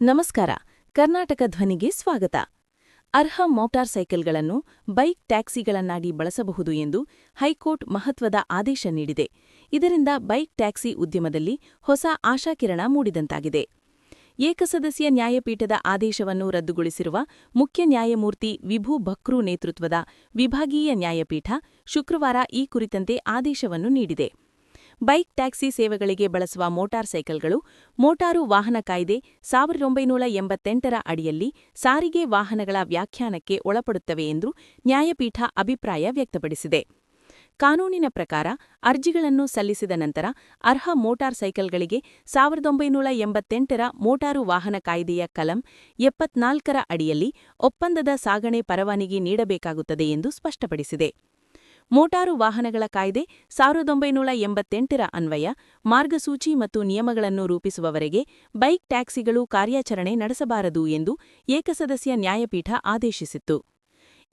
ನಮಸ್ಕಾರ, ಕರ್ನಾಟಕ ಧ್ವನಿಗೆ ಸ್ವಾಗತ. ಅರ್ಹ ಮೋಟಾರ್ ಸೈಕಲ್ಗಳನ್ನು, ಬೈಕ್ ಟ್ಯಾಕ್ಸಿಗಳನ್ನಾಗಿ ಬಳಸಬಹುದು ಎಂದು ಹೈಕೋರ್ಟ್ ಮಹತ್ವದ ಆದೇಶ ನೀಡಿದೆ. ಇದರಿಂದ ಬೈಕ್ ಟ್ಯಾಕ್ಸಿ ಉದ್ಯಮದಲ್ಲಿ ಹೊಸ ಆಶಾಕಿರಣ ಮೂಡಿದಂತಾಗಿದೆ. ಏಕಸದಸ್ಯ ನ್ಯಾಯಪೀಠದ ಆದೇಶವನ್ನು ರದ್ದುಗೊಳಿಸಿರುವ ಮುಖ್ಯ ನ್ಯಾಯಮೂರ್ತಿ ವಿಭು ಭಕ್ರೂ ನೇತೃತ್ವದ ವಿಭಾಗೀಯ ನ್ಯಾಯಪೀಠ ಶುಕ್ರವಾರ ಈ ಕುರಿತಂತೆ ಆದೇಶವನ್ನು ನೀಡಿದೆ. ಬೈಕ್, ಟ್ಯಾಕ್ಸಿ ಸೇವೆಗಳಿಗೆ ಬಳಸುವ ಮೋಟಾರ್ ಸೈಕಲ್ಗಳು, ಮೋಟಾರು ವಾಹನ ಕಾಯ್ದೆ ಸಾವಿರದ ಒಂಬೈನೂರ ಎಂಬತ್ತೆಂಟರ ಅಡಿಯಲ್ಲಿ ಸಾರಿಗೆ ವಾಹನಗಳ ವ್ಯಾಖ್ಯಾನಕ್ಕೆ ಒಳಪಡುತ್ತವೆ ಎಂದು ನ್ಯಾಯಪೀಠ ಅಭಿಪ್ರಾಯ ವ್ಯಕ್ತಪಡಿಸಿದೆ. ಕಾನೂನಿನ ಪ್ರಕಾರ ಅರ್ಜಿಗಳನ್ನು ಸಲ್ಲಿಸಿದ ನಂತರ ಅರ್ಹ ಮೋಟಾರ್ ಸೈಕಲ್ಗಳಿಗೆ ಸಾವಿರದ ಒಂಬೈನೂರ ಎಂಬತ್ತೆಂಟರ ಮೋಟಾರು ವಾಹನ ಕಾಯ್ದೆಯ ಕಲಂ ಎಪ್ಪತ್ನಾಲ್ಕರ ಅಡಿಯಲ್ಲಿ ಒಪ್ಪಂದದ ಸಾಗಣೆ ಪರವಾನಗಿ ನೀಡಬೇಕಾಗುತ್ತದೆ ಎಂದು ಸ್ಪಷ್ಟಪಡಿಸಿದೆ. ಮೋಟಾರು ವಾಹನಗಳ ಕಾಯ್ದೆ ಸಾವಿರದ ಒಂಬೈನೂರ ಎಂಬತ್ತೆಂಟರ ಅನ್ವಯ, ಮಾರ್ಗಸೂಚಿ ಮತ್ತು ನಿಯಮಗಳನ್ನು ರೂಪಿಸುವವರೆಗೆ ಬೈಕ್ ಟ್ಯಾಕ್ಸಿಗಳು ಕಾರ್ಯಾಚರಣೆ ನಡೆಸಬಾರದು ಎಂದು ಏಕಸದಸ್ಯ ನ್ಯಾಯಪೀಠ ಆದೇಶಿಸಿತ್ತು.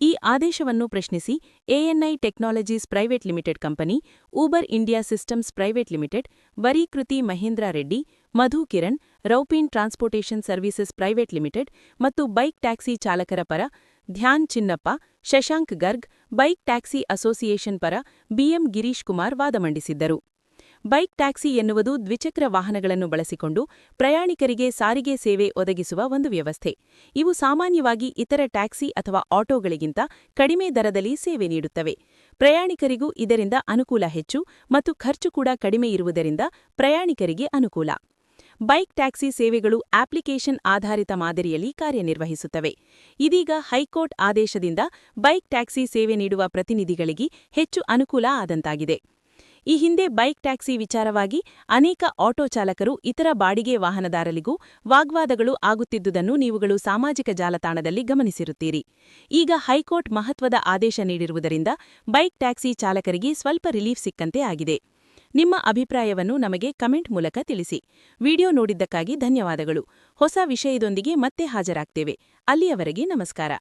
ಈ ಆದೇಶವನ್ನು ಪ್ರಶ್ನಿಸಿ ANI technologies private limited company, Uber India systems private limited, ವರೀಕೃತಿ Mahendra Reddy, Madhu Kiran, Roppen transportation services private limited ಮತ್ತು ಬೈಕ್ ಟ್ಯಾಕ್ಸಿ ಚಾಲಕರ ಪರ Dhyan Chinnappa Shashank Garg, bike taxi association ಪರ ಬಿಎಂ ಗಿರೀಶ್ ಕುಮಾರ್ ವಾದ ಮಂಡಿಸಿದ್ದರು. ಬೈಕ್ ಟ್ಯಾಕ್ಸಿ ಎನ್ನುವುದು ದ್ವಿಚಕ್ರ ವಾಹನಗಳನ್ನು ಬಳಸಿಕೊಂಡು ಪ್ರಯಾಣಿಕರಿಗೆ ಸಾರಿಗೆ ಸೇವೆ ಒದಗಿಸುವ ಒಂದು ವ್ಯವಸ್ಥೆ. ಇವು ಸಾಮಾನ್ಯವಾಗಿ ಇತರ ಟ್ಯಾಕ್ಸಿ ಅಥವಾ ಆಟೋಗಳಿಗಿಂತ ಕಡಿಮೆ ದರದಲ್ಲಿ ಸೇವೆ ನೀಡುತ್ತವೆ. ಪ್ರಯಾಣಿಕರಿಗೂ ಇದರಿಂದ ಅನುಕೂಲ ಹೆಚ್ಚು ಮತ್ತು ಖರ್ಚು ಕೂಡ ಕಡಿಮೆ ಇರುವುದರಿಂದ ಪ್ರಯಾಣಿಕರಿಗೆ ಅನುಕೂಲ. ಬೈಕ್ ಟ್ಯಾಕ್ಸಿ ಸೇವೆಗಳು ಅಪ್ಲಿಕೇಶನ್ ಆಧಾರಿತ ಮಾದರಿಯಲ್ಲಿ ಕಾರ್ಯನಿರ್ವಹಿಸುತ್ತವೆ. ಇದೀಗ ಹೈಕೋರ್ಟ್ ಆದೇಶದಿಂದ ಬೈಕ್ ಟ್ಯಾಕ್ಸಿ ಸೇವೆ ನೀಡುವ ಪ್ರತಿನಿಧಿಗಳಿಗೆ ಹೆಚ್ಚು ಅನುಕೂಲ ಆದಂತಾಗಿದೆ. ಈ ಹಿಂದೆ ಬೈಕ್ ಟ್ಯಾಕ್ಸಿ ವಿಚಾರವಾಗಿ ಅನೇಕ ಆಟೋ ಚಾಲಕರು ಇತರ ಬಾಡಿಗೆ ವಾಹನದಾರರಿಗೂ ವಾಗ್ವಾದಗಳು ಆಗುತ್ತಿದ್ದುದನ್ನು ನೀವುಗಳು ಸಾಮಾಜಿಕ ಜಾಲತಾಣದಲ್ಲಿ ಗಮನಿಸಿರುತ್ತೀರಿ. ಈಗ ಹೈಕೋರ್ಟ್ ಮಹತ್ವದ ಆದೇಶ ನೀಡಿರುವುದರಿಂದ ಬೈಕ್ ಟ್ಯಾಕ್ಸಿ ಚಾಲಕರಿಗೆ ಸ್ವಲ್ಪ ರಿಲೀಫ್ ಸಿಕ್ಕಂತೆ ಆಗಿದೆ. ನಿಮ್ಮ ಅಭಿಪ್ರಾಯವನ್ನು ನಮಗೆ ಕಮೆಂಟ್ ಮೂಲಕ ತಿಳಿಸಿ. ವಿಡಿಯೋ ನೋಡಿದ್ದಕ್ಕಾಗಿ ಧನ್ಯವಾದಗಳು. ಹೊಸ ವಿಷಯದೊಂದಿಗೆ ಮತ್ತೆ ಹಾಜರಾಗ್ತೇವೆ. ಅಲ್ಲಿಯವರೆಗೆ ನಮಸ್ಕಾರ.